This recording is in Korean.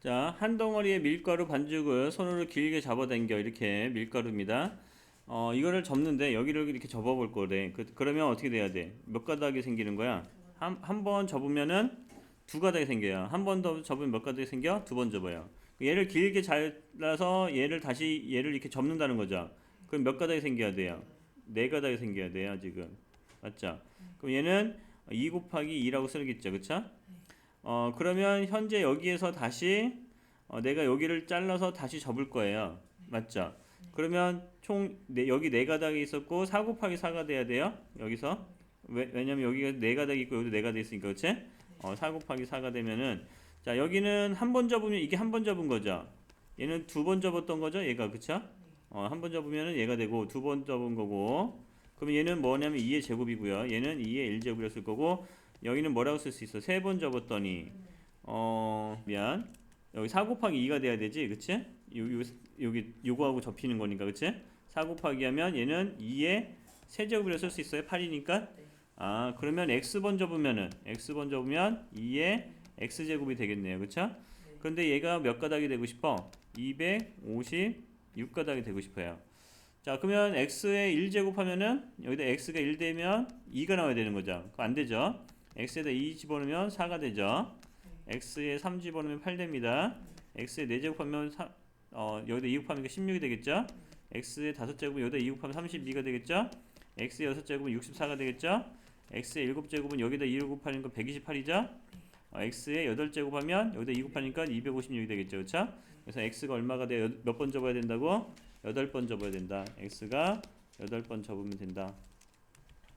자, 한 덩어리의 밀가루 반죽을 손으로 길게 잡아당겨 이렇게 밀가루입니다. 어, 이거를 접는데 여기를 이렇게 접어 볼 거래. 그, 그러면 어떻게 돼야 돼? 몇 가닥이 생기는 거야? 한 한 번 접으면은 두 가닥이 생겨요. 한 번 더 접으면 몇 가닥이 생겨? 두 번 접어요. 얘를 길게 잘라서 얘를 다시 얘를 이렇게 접는다는 거죠. 그럼 몇 가닥이 생겨야 돼요? 네 가닥이 생겨야 돼요, 지금. 맞죠? 그럼 얘는 2 곱하기 2라고 쓰겠죠. 그쵸? 어, 그러면 현재 여기에서 다시 어, 내가 여기를 잘라서 다시 접을 거예요. 맞죠? 그러면 총 네, 여기 네 가닥이 있었고 4 곱하기 4가 돼야 돼요. 여기서 왜, 왜냐면 여기가 네 가닥이 있고 여기도 네 가닥이 있으니까 그치? 어, 4 곱하기 4가 되면은 자 여기는 한 번 접으면 이게 한 번 접은 거죠. 얘는 두 번 접었던 거죠. 얘가 그쵸? 어, 한 번 접으면은 얘가 되고 두 번 접은 거고 그럼 얘는 뭐냐면 2의 제곱이고요. 얘는 2의 1제곱이라 쓸 거고 여기는 뭐라고 쓸 수 있어? 세 번 접었더니 어 미안 여기 4 곱하기 2가 돼야 되지 그치? 요, 요, 여기 요거하고 접히는 거니까 그치? 4 곱하기 하면 얘는 2의 세제곱이라 쓸 수 있어요 8이니까 아 그러면 x번 접으면은 x번 접으면 2의 x제곱이 되겠네요 그쵸? 그런데 얘가 몇 가닥이 되고 싶어? 256가닥이 되고 싶어요 자 그러면 x에 1 제곱 하면은 여기다 x가 1 되면 2가 나와야 되는 거죠 안 되죠 x에다 2 집어넣으면 4가 되죠. x에 3 집어넣으면 8 됩니다. x에 4제곱 하면 사, 어, 여기다 2 곱하면 16이 되겠죠? x에 5제곱은 여기다 2 곱하면 32가 되겠죠? x에 6제곱은 64가 되겠죠? x에 7제곱은 여기다 2 곱하는 거 128이죠? 어, x에 8제곱 하면 여기다 2 곱하니까 256이 되겠죠. 그쵸? 그래서 x가 얼마가 돼요? 몇 번 접어야 된다고? 8번 접어야 된다. x가 8번 접으면 된다